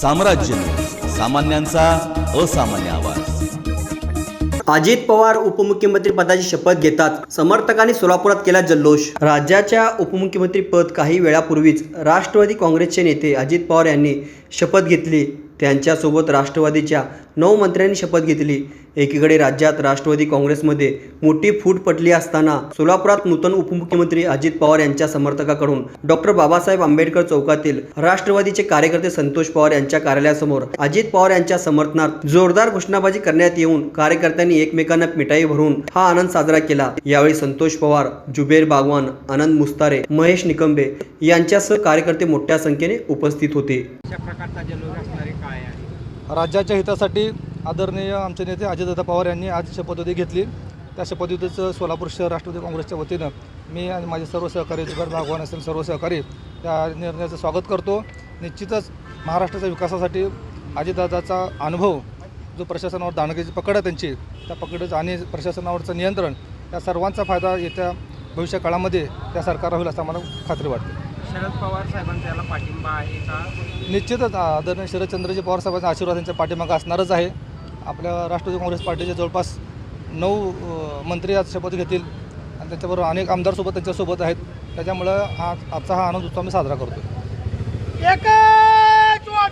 साम्राज्य. सामान्यांचा असामान्य आवाज. अजित पवार उपमुख्यमंत्री पदाची शपथ घेतात. समर्थकांनी सोलापुरात केला जल्लोष. राज्याच्या उपमुख्यमंत्री पद काही वेळापूर्वीच राष्ट्रवादी काँग्रेसचे नेते अजित पवार यांनी शपथ घेतली. त्यांच्यासोबत राष्ट्रवादीच्या नऊ मंत्र्यांनी शपथ घेतली. एकीकडे राज्यात राष्ट्रवादी काँग्रेसमध्ये मोठी फूट पडली असताना सोलापुरात नूतन उपमुख्यमंत्री अजित पवार यांच्या समर्थकाकडून डॉक्टर बाबासाहेब आंबेडकर चौकातील राष्ट्रवादीचे कार्यकर्ते संतोष पवार यांच्या कार्यालयासमोर अजित पवार यांच्या समर्थनार्थ जोरदार घोषणाबाजी करण्यात येऊन कार्यकर्त्यांनी एकमेकांना मिठाई भरून हा आनंद साजरा केला. यावेळी संतोष पवार जुबेर बागवान आनंद मुस्तारे महेश निकंबे यांच्यासह कार्यकर्ते मोठ्या संख्येने उपस्थित होते. अशा प्रकारचा जल्लोष असणारे काय आहे? राज्याच्या हितासाठी आदरणीय आमचे नेते अजितदादा पवार यांनी आज शपथविधी घेतली. त्या शपथविधीचं सोलापूर शहर राष्ट्रवादी काँग्रेसच्या वतीनं मी आणि माझे सर्व सहकारी जुगार भागवान असेल सर्व सहकारी त्या निर्णयाचं स्वागत करतो. निश्चितच महाराष्ट्राच्या विकासासाठी अजितदादाचा अनुभव जो प्रशासनावर दांडगेची पकड आहे त्यांची त्या पकडच आणि प्रशासनावरचं नियंत्रण या सर्वांचा फायदा येत्या भविष्य काळामध्ये त्या सरकारला होईल असं आम्हाला खात्री वाटते. शरद पवार साहेबांचा याला पाठिंबा आहे का? निश्चितच आदरणीय शरदचंद्रजी पवार साहेबांचा आशीर्वाद त्यांच्या पाठीमागं असणारच आहे. आपल्या राष्ट्रवादी काँग्रेस पार्टीचे जवळपास नऊ मंत्री आज शपथ घेतील. आणि त्याच्याबरोबर अनेक आमदारसोबत त्यांच्यासोबत आहेत. त्याच्यामुळं हा आजचा हा आनंद उत्सव आम्ही साजरा करतो एक